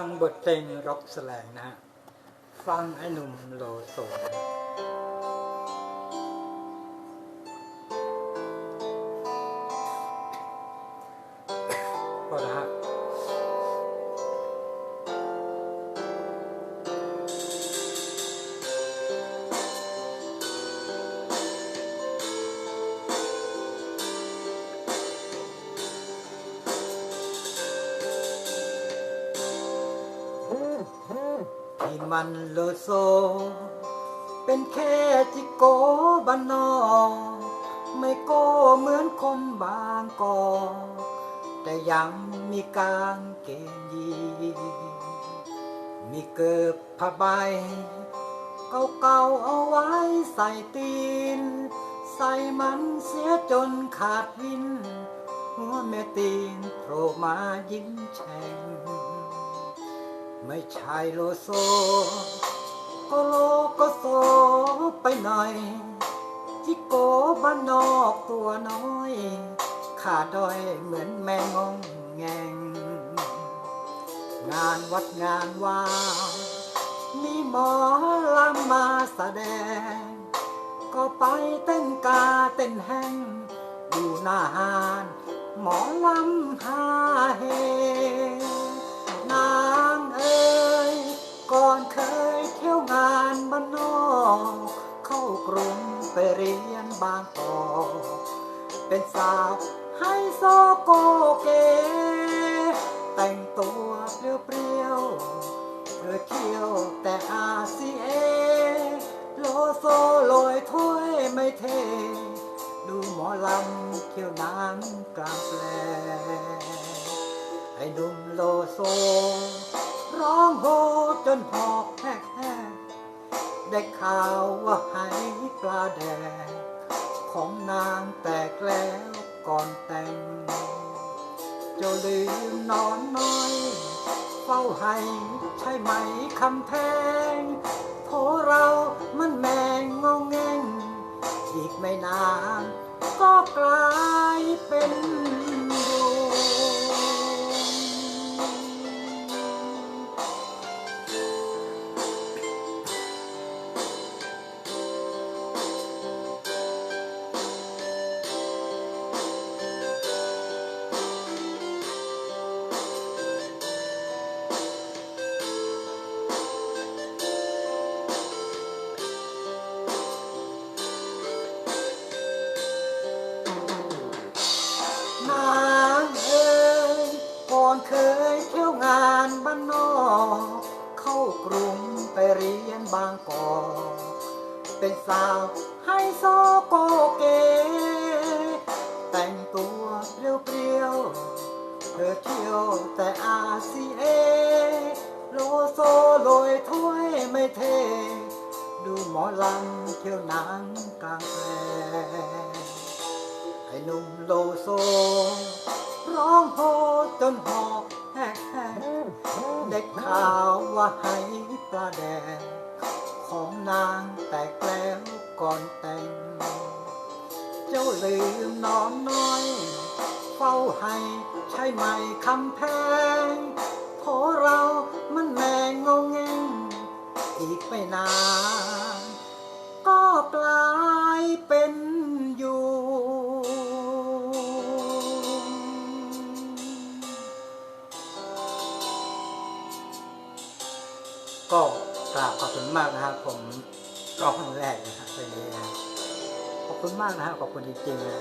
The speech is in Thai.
ฟังบทเพลงร็อกแสลงนะฮะฟังไอ้หนุ่มโลโซ ที่มันโลโซ เป็นแค่จิโกบ้านนอกไม่โก้เหมือนคนบางกอกแต่ยังมีกางเกงยีมีเกิบผ้าใบ เก่าๆเอาไว้ใส่ตีน ใส่มันเสียจนขาดวิน หัวแม่ตีนโผล่มายิ้มแฉ่ง ไม่ใช่โลโซ ก็โลก็โซไปหน่อยจิโกบ้านนอกตัวน้อย ขาด้อยเหมือนแมงงงแงง งานวัดงานว่ามีหมอลำมาแสดง ก็ไปเต้นกาเต้นแห้งอยู่หน้าหานหมอลำหา เป็นสาวไฮโซโกเก แต่งตัวเปรี้ยวๆเธอเที่ยวแต่อาซีเอโลโซโรยถ้วยไม่เท ดูหมอลำเที่ยวนางกลางแปลงไอ้หนุ่มโลโซ ร้องโฮจนหอกแหกแหกได้ข่าวว่าหายปลาแดก ของนางแตกแล้วก่อนแต่ง เจ้าลืมนอนน้อย เฝ้าให้ใช่ไหมคำแพงโทเรามันแมงงงแง เป็นสาวไฮโซโกเก แต่งตัวเปรี้ยวๆเธอเที่ยวแต่อาซีเอโลโซโรยถ้วยไม่เท ดูหมอลำเที่ยวหนังกลางแปลงไอ้หนุ่มโลโซ ร้องโฮจนหอกแหกแหกได้ข่าวว่าให้ปลาแดง ของนางแตกแล้วก่อนแต่ง เจ้าลืมนอนน้อย เฝ้าให้ใช่ไหมคำแพงโทเรามันแมงงงเงงอีกไม่นาน ก็กลายเป็นอยู่ก็ กราบขอบคุณมากนะครับ ผมรอบครั้งแรกนะครับเพลงนี้นะขอบคุณมากนะครับขอบคุณจริงๆนะ